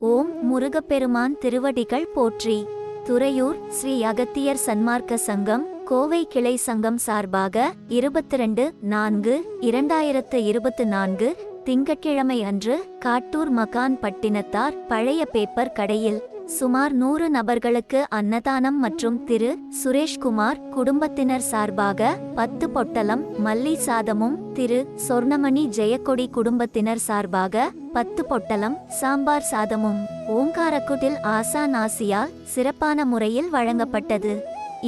ஓம் முருகப்பெருமான் திருவடிகள் போற்றி. துறையூர் ஸ்ரீ அகத்தியர் சன்மார்க்க சங்கம் கோவை கிளை சங்கம் சார்பாக இருபத்தி ரெண்டு நான்கு இரண்டாயிரத்து இருபத்து நான்கு திங்கட்கிழமை அன்று காட்டூர் மகான் பட்டினத்தார் பழைய பேப்பர் கடையில் சுமார் நூறு நபர்களுக்கு அன்னதானம் மற்றும் திரு. சுரேஷ்குமார் குடும்பத்தினர் சார்பாக பத்து பொட்டலம் மல்லி சாதமும் திரு. சொர்ணமணி ஜெயக்கொடி குடும்பத்தினர் சார்பாக பத்து பொட்டலம் சாம்பார் சாதமும். ஓங்காரக்குடில் ஆசான் ஆசியால் சிறப்பான முறையில் வழங்கப்பட்டது.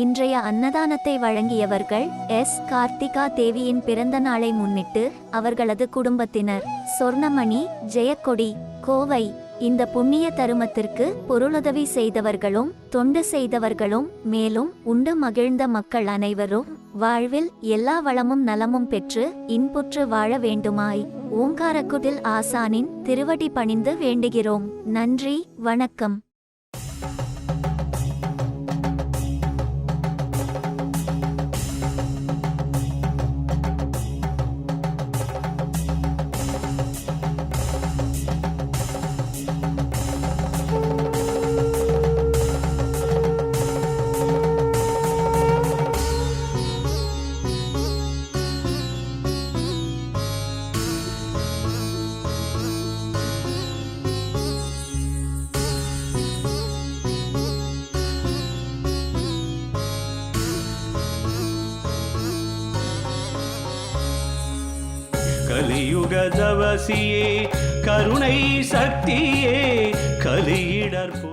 இன்றைய அன்னதானத்தை வழங்கியவர்கள் எஸ். கார்த்திகா தேவியின் பிறந்த நாளை முன்னிட்டு அவர்களது குடும்பத்தினர். சொர்ணமணி ஜெயக்கொடி கோவை. இந்த புண்ணிய தருமத்திற்கு பொருளுதவி செய்தவர்களும் தொண்டு செய்தவர்களும் மேலும் உண்டு மகிழ்ந்த மக்கள் அனைவரும் வாழ்வில் எல்லா வளமும் நலமும் பெற்று இன்புற்று வாழ வேண்டுமாய். ஓங்காரக்குடில் ஆசானின் திருவடி பணிந்து வேண்டுகிறோம். நன்றி வணக்கம். கலியுக தவசியே கருணை சக்தியே கலியிடற்போ